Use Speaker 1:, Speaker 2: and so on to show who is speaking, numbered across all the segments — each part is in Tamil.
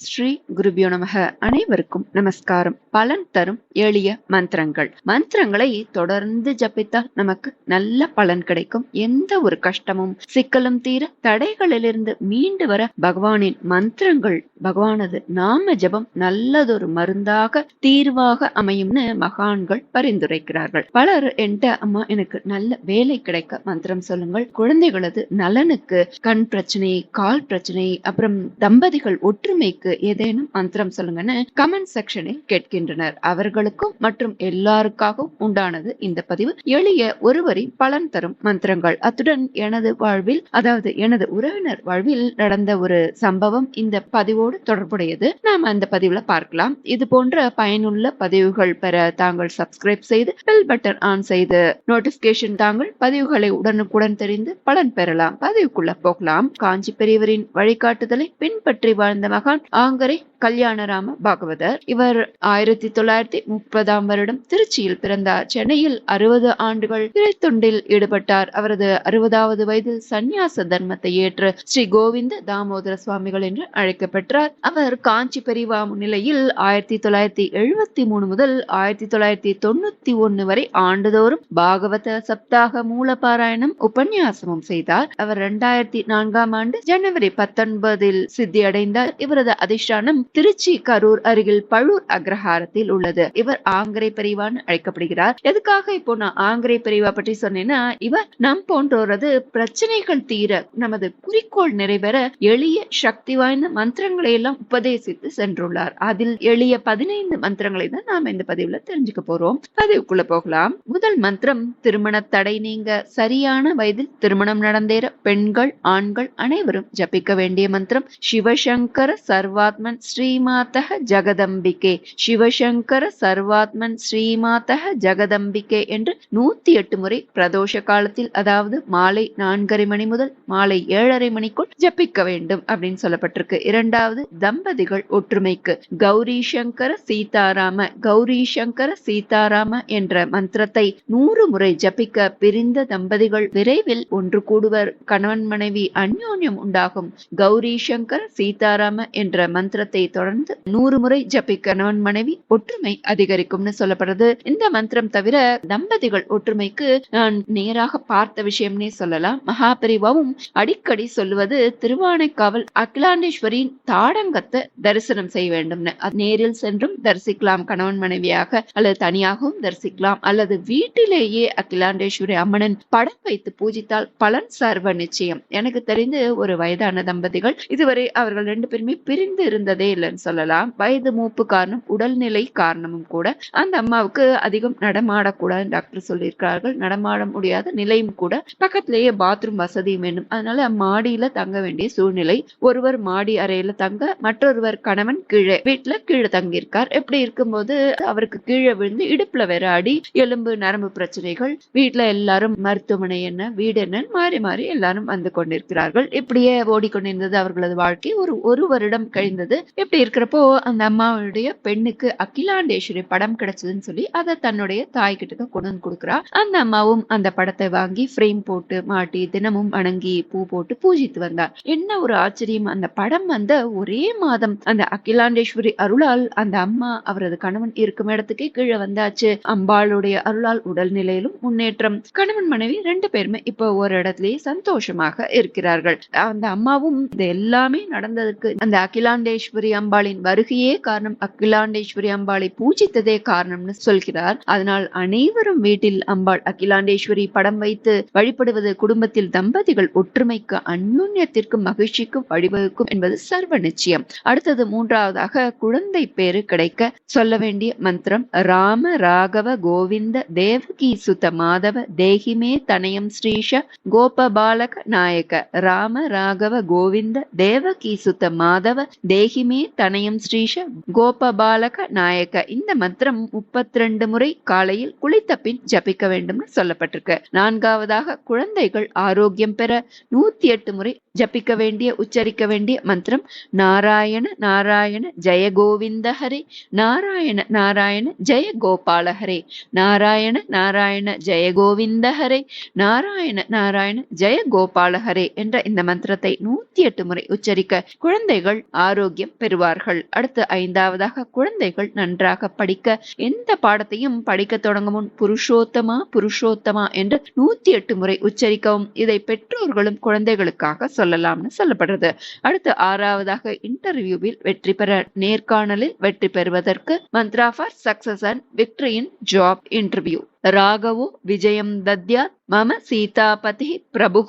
Speaker 1: ஸ்ரீ குருபியோ நமக. அனைவருக்கும் நமஸ்காரம். பலன் தரும் எளிய மந்திரங்கள். மந்திரங்களை தொடர்ந்து ஜபித்தால் நமக்கு நல்ல பலன் கிடைக்கும். எந்த ஒரு கஷ்டமும் சிக்கலும் தீர தடைகளிலிருந்து மீண்டு வர பகவானின் மந்திரங்கள் பகவானது நாம ஜபம் நல்லதொரு மருந்தாக தீர்வாக அமையும்னு மகான்கள் பரிந்துரைக்கிறார்கள். பலர் என்கிட்ட அம்மா எனக்கு நல்ல வேலை கிடைக்க மந்திரம் சொல்லுங்கள். குழந்தைகளது நலனுக்கு கண் பிரச்சனை கால் பிரச்சனை அப்புறம் தம்பதிகள் ஒற்றுமைக்கு ஏதேனும் மந்திரம் சொல்லுங்கன்னு கமெண்ட் செக்ஷனில் கேட்கின்றனர். அவர்களுக்கும் மற்றும் எல்லாருக்காகவும் உண்டானது இந்த பதிவு. எளிய ஒருவரி பலன் தரும் மந்திரங்கள். அத்துடன் எனது வாழ்வில் அதாவது எனது உறவினர் வாழ்வில் நடந்த ஒரு சம்பவம் இந்த பதிவோடு தொடர்புடையது. நாம் அந்த பதிவுல பார்க்கலாம். இது போன்ற பயனுள்ள பதிவுகள் பெற தாங்கள் சப்ஸ்கிரைப் செய்து பெல் பட்டன் ஆன் செய்து நோட்டிபிகேஷன் தாங்கள் பதிவுகளை உடனுக்குடன் தெரிந்து பலன் பெறலாம். பதிவுக்குள்ள போகலாம். காஞ்சி பெரியவரின் வழிகாட்டுதலை பின்பற்றி வாழ்ந்த மகான் ஆங்கரை கல்யாணராம பாகவதர். இவர் ஆயிரத்தி தொள்ளாயிரத்தி முப்பதாம் வருடம் திருச்சியில் பிறந்தார். சென்னையில் அறுபது ஆண்டுகள் தொண்டில் ஈடுபட்டார். அவரது அறுபதாவது வயதில் சந்நியாச தர்மத்தை ஏற்று ஸ்ரீ கோவிந்த தாமோதர சுவாமிகள் என்று அழைக்கப்பெற்றார் அவர் காஞ்சி பெரிவா முன்னிலையில் ஆயிரத்தி தொள்ளாயிரத்தி எழுபத்தி மூணு முதல் ஆயிரத்தி தொள்ளாயிரத்தி தொண்ணூத்தி ஒன்னு வரை ஆண்டுதோறும் பாகவத சப்தாக மூலபாராயணம் உபன்யாசமும் செய்தார். அவர் இரண்டாயிரத்தி நான்காம் ஆண்டு ஜனவரி பத்தொன்பதில் சித்தி அடைந்தார் இவரது அதிஷ்டானம் திருச்சி கரூர் அருகில் பழூர் அக்ரஹாரத்தில் உள்ளது. இவர் ஆங்கரை பிரிவான்னு அழைக்கப்படுகிறார். எதுக்காக இப்போ நான் ஆங்கரை பிரிவா பற்றி சொன்னேன்னா இவர் நம் போன்றோரது பிரச்சனைகள் தீர நமது குறிக்கோள் நிறைவேற எளிய சக்தி வாய்ந்த மந்திரங்களை எல்லாம் உபதேசித்து சென்றுள்ளார். அதில் எளிய பதினைந்து மந்திரங்களை தான் நாம இந்த பதிவுல தெரிஞ்சுக்க போறோம். பதிவுக்குள்ள போகலாம். முதல் மந்திரம் திருமண தடை நீங்க. சரியான வயதில் திருமணம் நடந்தேற பெண்கள் ஆண்கள் அனைவரும் ஜபிக்க வேண்டிய மந்திரம். சிவசங்கர சர்வாத்மன் ஸ்ரீமாதக ஜெகதம்பிகே. சிவசங்கர சர்வாத்மன் ஸ்ரீமாதக ஜெகதம்பிகே என்று நூத்தி எட்டு முறை பிரதோஷ காலத்தில் அதாவது மாலை நான்கரை மணி முதல் மாலை ஏழரை மணிக்குள் ஜபிக்க வேண்டும் அப்படின்னு சொல்லப்பட்டிருக்கு. இரண்டாவது தம்பதிகள் ஒற்றுமைக்கு. கௌரி சங்கர சீதாராம கௌரி சங்கர சீதாராம என்ற மந்திரத்தை நூறு முறை ஜபிக்க பிரிந்த தம்பதிகள் விரைவில் ஒன்று கூடுவர். கணவன் மனைவி அந்யோன்யம் உண்டாகும். கௌரி சங்கர சீதாராம என்ற மந்திரத்தை தொடர்ந்து நூறு முறை ஜபிக்க கணவன் மனைவி ஒற்றுமை அதிகரிக்கும்னு சொல்லப்படுறது இந்த மந்திரம் தவிர தம்பதிகள் ஒற்றுமைக்கு நான் நேராக பார்த்த விஷயம்னே சொல்லலாம். மகாபரிவாவும் அடிக்கடி சொல்லுவது திருவானைக்காவல் அகிலாண்டேஸ்வரியின் தாடங்கத்தை தரிசனம் செய்ய வேண்டும்னு. நேரில் சென்றும் தரிசிக்கலாம். கணவன் மனைவியாக அல்லது தனியாகவும் தரிசிக்கலாம். அல்லது வீட்டிலேயே அகிலாண்டேஸ்வரி அம்மனின் படம் வைத்து பூஜித்தால் பலன் சர்வ நிச்சயம். எனக்கு தெரிந்து ஒரு வயதான தம்பதிகள் இதுவரை அவர்கள் ரெண்டு பேருமே பிரிந்து இருந்ததே இல்லைன்னு சொல்லலாம். வயது மூப்பு காரணம் உடல்நிலை காரணமும் கூட அந்த அம்மாவுக்கு அதிகம் நடமாடக்கூடாது டாக்டர் சொல்லியிருக்கிறார்கள். நடமாட முடியாத நிலையும் கூட பக்கத்திலேயே பாத்ரூம் வசதியும் வேணும் அதனால மாடியில தங்க வேண்டிய சூழ்நிலை. ஒருவர் மாடி அறையில தங்க மற்றொருவர் கணவன் கீழே வீட்டுல கீழே தங்கியிருக்கார். எப்படி இருக்கும்போது அவருக்கு கீழே விழுந்து இடுப்புல வேற அடி எலும்பு நரம்பு பிரச்சனைகள் வீட்டுல எல்லாரும் மருத்துவமனை என்ன வீடு என்னன்னு மாறி மாறி எல்லாரும் வந்து கொண்டிருக்கிறார்கள். இப்படியே ஓடிக்கொண்டிருந்தது அவர்களது வாழ்க்கை. ஒரு ஒரு வருடம் கழிந்தது. இப்படி இருக்கிறப்போ அந்த அம்மாவுடைய பெண்ணுக்கு அகிலாண்டேஸ்வரி படம் கிடைச்சதுன்னு சொல்லி அதை தன்னுடைய தாய் கிட்ட கொண்டு வந்து கொடுக்குறா. அந்த அம்மாவும் அந்த படத்தை வாங்கி ஃப்ரேம் போட்டு மாட்டி தினமும் வணங்கி பூ போட்டு பூஜித்து வந்தார் என்ன ஒரு ஆச்சரியம். அந்த படம் வந்த ஒரே மாதம் அந்த அகிலாண்டேஸ்வரி அருளால் அந்த அம்மா அவரது கணவன் இருக்கும் இடத்துக்கே கீழே வந்தாச்சு. அம்பாளுடைய அருளால் உடல்நிலையிலும் முன்னேற்றம். கணவன் மனைவி ரெண்டு பேருமே இப்போ ஒரு இடத்துலயே சந்தோஷமாக இருக்கிறார்கள். அந்த அம்மாவும் இது எல்லாமே நடந்ததுக்கு அந்த அகிலாண்டேஸ்வரி அம்பாளின் வருகையே காரணம் அகிலாண்டேஸ்வரி அம்பாளை பூஜித்ததே காரணம்னு சொல்கிறார். அதனால் அனைவரும் வீட்டில் அம்பாள் அகிலாண்டேஸ்வரி படம் வைத்து வழிபடுவது குடும்பத்தில் தம்பதிகள் ஒற்றுமைக்கு அந்யுன்யத்திற்கும் மகிழ்ச்சிக்கும் வழிவகுக்கும் என்பது சர்வ நிச்சயம். அடுத்தது மூன்றாவதாக குழந்தை பேரு கிடைக்க சொல்ல வேண்டிய மந்திரம் ராம ராகவ கோவிந்த தேவகி சுத மாதவ தேகிமே தனயம் ஸ்ரீஷ கோபபாலக நாயக ராம ராகவ கோவிந்த தேவகி சுத்த மாதவ தேகிமே தனயம் ஸ்ரீஷ கோபபாலக நாயக. இந்த மந்திரம் முப்பத்தி ரெண்டு முறை காலையில் குளித்த பின் ஜபிக்க வேண்டும்னு சொல்லப்பட்டிருக்கு. நான்காவதாக குழந்தைகள் ஆரோக்கியம் பெற நூத்தி எட்டு முறை ஜபிக்க வேண்டிய உச்சரிக்க வேண்டிய மந்திரம் நாராயண நாராயண ஜெய கோவிந்த ஹரே. நாராயண நாராயண ஜெய கோபால ஹரே. நாராயண நாராயண ஜெய கோவிந்த ஹரே. நாராயண நாராயண ஜெய கோபால ஹரே என்ற இந்த மந்திரத்தை நூத்தி எட்டு முறை உச்சரிக்க குழந்தைகள் ஆரோக்கியம் பெற பெறுவார்கள். அடுத்து ஐந்தாவதாக குழந்தைகள் நன்றாக படிக்க எந்த பாடத்தையும் படிக்க தொடங்கும் முன் புருஷோத்தமா புருஷோத்தமா என்று நூத்தி எட்டு முறை உச்சரிக்கவும். இதை பெற்றோர்களும் குழந்தைகளுக்காக சொல்லலாம்னு சொல்லப்படுறது. அடுத்து ஆறாவதாக இன்டர்வியூவில் வெற்றி பெற நேர்காணலில் வெற்றி பெறுவதற்கு மந்த்ரா ஃபார் சக்சஸ் அண்ட் விக்டரியின் ஜாப் இன்டர்வியூ. ராகவோ விஜயம் தத்யாத் மம சீதாபதி பிரபு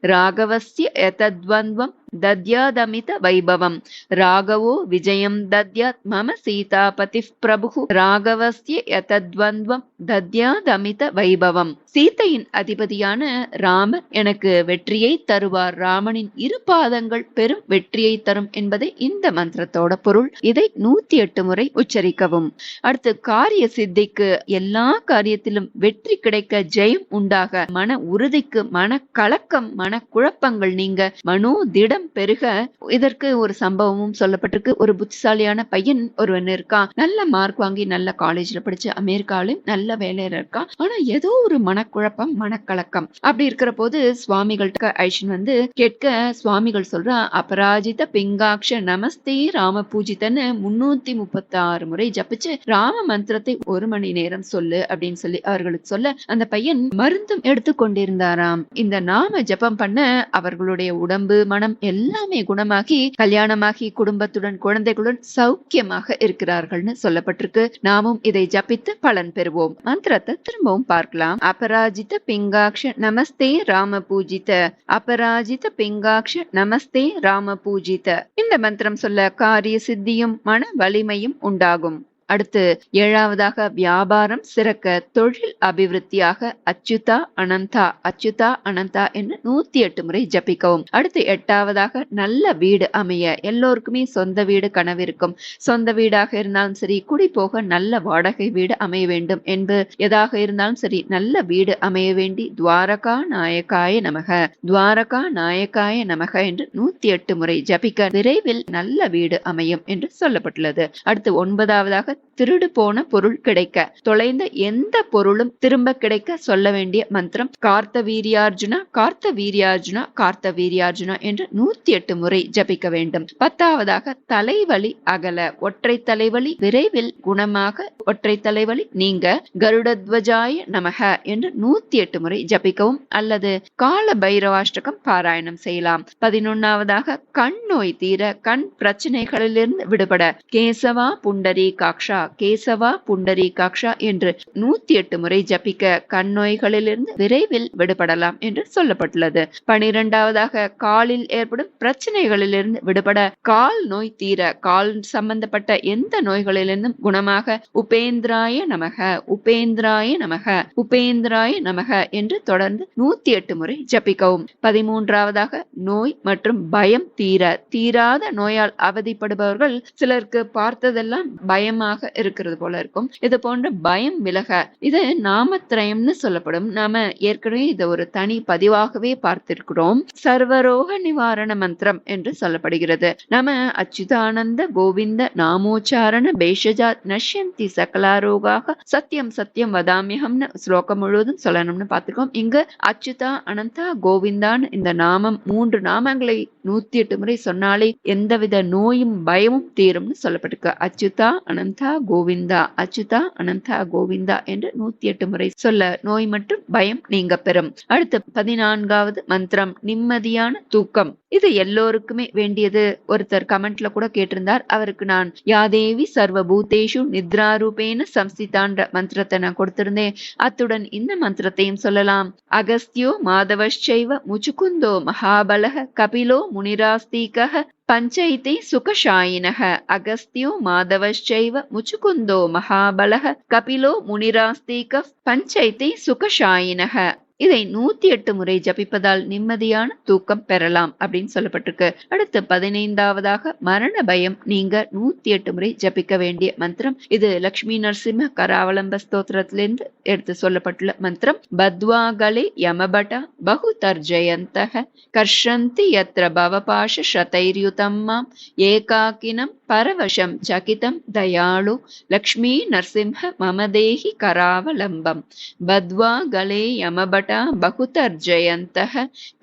Speaker 1: ராகவசிய எதத்வந்த்வம் दद्यादमित वैभवम् राघवो विजयं दद्यात् मम सीतापतिः प्रभुः ராகவஸ்ய யதத்வந்த்வம் தத்யாதமித வைபவம் சீதையின் அதிபதியான ராமர் எனக்கு வெற்றியை தருவார் ராமனின் இரு பாதங்கள் பெரும் வெற்றியை தரும் என்பதை இந்த மந்திரத்தோட பொருள் இதை நூத்தி எட்டு முறை உச்சரிக்கவும் அடுத்து காரிய சித்திக்கு எல்லா காரியத்திலும் வெற்றி கிடைக்க ஜெயம் உண்டாக மன உறுதிக்கு மன கலக்கம் மன குழப்பங்கள் நீங்க மனோ திடம் பெருக இதற்கு ஒரு சம்பவமும் சொல்லப்பட்டிருக்கு. ஒரு புத்திசாலியான பையன் ஒருவன் இருக்கான். நல்ல மார்க் வாங்கி நல்ல காலேஜ்ல படிச்சு அமெரிக்காவிலும் நல்ல வேலையில இருக்கான். ஆனா ஏதோ ஒரு மனக்குழப்பம் மனக்கலக்கம். அப்படி இருக்கிற போது சுவாமிகள்ட்ட ஐஷன் வந்து கேட்க சுவாமிகள் சொல்றான் அபராஜித பிங்காட்ச நமஸ்தே ராம பூஜிதன்னு முன்னூத்தி முப்பத்தி ஆறு முறை ஜபிச்சு ராம மந்திரத்தை ஒரு மணி நேரம் சொல்லு அப்படின்னு சொல்லி அவர்களுக்கு சொல்ல அந்த பையன் மருந்தும் எடுத்து கொண்டிருந்தாராம். இந்த நாம ஜபம் பண்ண அவர்களுடைய உடம்பு மனம் எல்லாமே குணமாகி கல்யாணமாகி குடும்பத்துடன் குழந்தைகளுடன் சௌக்கியமாக இருக்கிறார்கள்னு சொல்லப்பட்டிருக்கு. நாமும் இதை ஜபித்து பலன் பெறுவோம். மந்திரத்தை திரும்பவும் பார்க்கலாம். அபராஜித பிங்காக்ஷ நமஸ்தே ராம பூஜித அபராஜித பிங்காக்ஷ நமஸ்தே ராம பூஜித இந்த மந்திரம் சொல்ல காரிய சித்தியும் மன வலிமையும் உண்டாகும். அடுத்து ஏழாவதாக வியாபாரம் சிறக்க தொழில் அபிவிருத்தியாக அச்சுதா அனந்தா அச்சுதா அனந்தா என்று நூத்தி எட்டு முறை ஜபிக்கவும். அடுத்து எட்டாவதாக நல்ல வீடு அமைய எல்லோருக்குமே சொந்த வீடு கனவிருக்கும் சொந்த வீடாக இருந்தாலும் சரி குடி போக நல்ல வாடகை வீடு அமைய வேண்டும் என்பது எதாக இருந்தாலும் சரி நல்ல வீடு அமைய வேண்டி துவாரகா நாயக்காய நமக. துவாரகா நாயக்காய நமக என்று நூத்தி எட்டு முறை ஜபிக்க விரைவில் நல்ல வீடு அமையும் என்று சொல்லப்பட்டுள்ளது. அடுத்து ஒன்பதாவதாக திருடு போன பொருள் கிடைக்க. தொலைந்த எந்த பொருளும் திரும்ப கிடைக்க சொல்ல வேண்டிய மந்திரம் கார்த்த வீரியார்ஜுனா கார்த்த வீரியார்ஜுனா கார்த்த வீரியார்ஜுனா என்று நூத்தி எட்டு முறை ஜபிக்க வேண்டும். பத்தாவதாக தலைவலி அகல ஒற்றை தலைவலி விரைவில் குணமாக ஒற்றை தலைவலி நீங்க கருடத்வஜாய நமக என்று நூத்தி எட்டு முறை ஜபிக்கவும் அல்லது கால பைரவாஷ்டகம் பாராயணம் செய்யலாம். பதினொன்னாவதாக கண் நோய் தீர கண் பிரச்சனைகளிலிருந்து விடுபட கேசவா புண்டரி காக்ஷா கேசவா புண்டரி காக்ஷா என்று நூத்தி எட்டு முறை ஜபிக்க கண் நோய்களிலிருந்து விரைவில் விடுபடலாம் என்று சொல்லப்பட்டுள்ளது. பனிரெண்டாவதாக காலில் ஏற்படும் பிரச்சனைகளிலிருந்து விடுபட கால் நோய் தீர கால் சம்பந்தப்பட்ட எந்த நோய்களிலிருந்தும் குணமாக உபேந்திராய நமக உபேந்திராய நமக உபேந்திராய நமக என்று தொடர்ந்து நூத்தி எட்டு முறை ஜபிக்கவும். பதிமூன்றாவதாக நோய் மற்றும் பயம் தீர தீராத நோயால் அவதிப்படுபவர்கள் சிலருக்கு பார்த்ததெல்லாம் பயமாக இருக்கிறது போல இருக்கும். இது போன்ற பயம் விலக இது நாமத்திரயம்னு சொல்லப்படும். நாம ஏற்கனவே இதை ஒரு தனி பதிவாகவே பார்த்திருக்கிறோம். சர்வரோக நிவாரண மந்திரம் என்று சொல்லப்படுகிறது. நாம அச்சுதானந்த கோவிந்த நாமோச்சாரண பேஷஜா நஷ்யந்தி சகலாரோகாக சத்தியம் சத்தியம் வதாமியகம்னு ஸ்லோகம் முழுவதும் சொல்லணும்னு பார்த்திருக்கோம். இங்க அச்சுதா அனந்தா கோவிந்தான் இந்த நாமம் மூன்று நாமங்களை நூத்தி எட்டு முறை சொன்னாலே எந்தவித நோயும் பயமும் தீரும்னு சொல்லப்பட்டிருக்கு. அச்சுதா அனந்தா கோவிந்தா அச்சுதா அனந்தா கோவிந்தா என்று நூத்தி எட்டு முறை சொல்ல நோய் மற்றும் பயம் நீங்க பெறும். அடுத்து பதினான்காவது மந்திரம் நிம்மதியான தூக்கம். இது எல்லோருக்குமே வேண்டியது. ஒருத்தர் கமெண்ட்ல கூட கேட்டிருந்தார். அவருக்கு நான் யாதேவி சர்வபூதேஷு நித்ராரூபேன சம்ஸ்திதான்ற மந்திரத்தை நான் கொடுத்திருந்தேன். அத்துடன் இந்த மந்திரத்தையும் சொல்லலாம். அகஸ்தியோ மாதவஷ்சைவ முச்சுகுந்தோ மகாபலக கபிலோ முனிராஸ்தீக பஞ்சைத்தை சுகஷாயினக அகஸ்தியோ மாதவஷ்சைவ முச்சுகுந்தோ மகாபலக கபிலோ முனிராஸ்தீக பஞ்சைத்தை சுகஷாயினக இதை நூத்தி எட்டு முறை ஜபிப்பதால் நிம்மதியான தூக்கம் பெறலாம் அப்படின்னு சொல்லப்பட்டிருக்கு. அடுத்து பதினைந்தாவதாக மரண பயம் நீங்க நூத்தி எட்டு முறை ஜபிக்க வேண்டிய மந்திரம். இது லக்ஷ்மி நரசிம்ம கராவலம்ப ஸ்தோத்திரத்திலிருந்து எடுத்து சொல்லப்பட்டுள்ள மந்திரம். பத்வாகலே யமபட பகு தர்ஜயந்தக. கர்ஷந்தி யத்ர பவபாஷ ஷதைர்யுதம்மாம் ஏகாக்கினம் பரவசம் சகிதம் தயாளு. லக்ஷ்மி நரசிம்ஹ மமதேஹி கராவலம்பம். பத்வாகலே யமபட யமபட்ட कपटा बहुतर्जयन्तः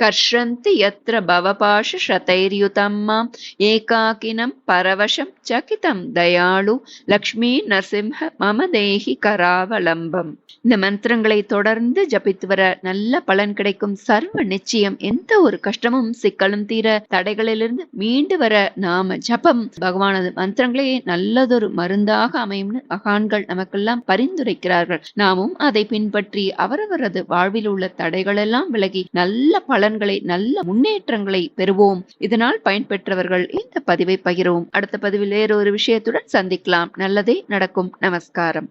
Speaker 1: कर्षन्ति यत्र भवपाशशतैर्युतं माम् एकाकिनं परवशं चकितं दयाळु லக்ஷ்மி நரசிம்ஹ மம தேஹி கராவலம்பம் இந்த மந்திரங்களை தொடர்ந்து ஜபித்து வர நல்ல பலன் கிடைக்கும் சர்வ நிச்சயம் எந்த ஒரு கஷ்டமும் சிக்கலும் தீர தடைகளிலிருந்து மீண்டு வர நாம ஜபம் பகவானது மந்திரங்களே நல்லதொரு மருந்தாக அமையும்னு மகான்கள் நமக்கெல்லாம் பரிந்துரைக்கிறார்கள் நாமும் அதை பின்பற்றி அவரவரது வாழ்வில் உள்ள தடைகள் எல்லாம் விலகி நல்ல பலன்களை நல்ல முன்னேற்றங்களை பெறுவோம். இதனால் பயன்பெற்றவர்கள் இந்த பதிவை பகிரவும். அடுத்த பதிவில் வேறொரு விஷயத்துடன் சந்திக்கலாம். நல்லதே நடக்கும். நமஸ்காரம்.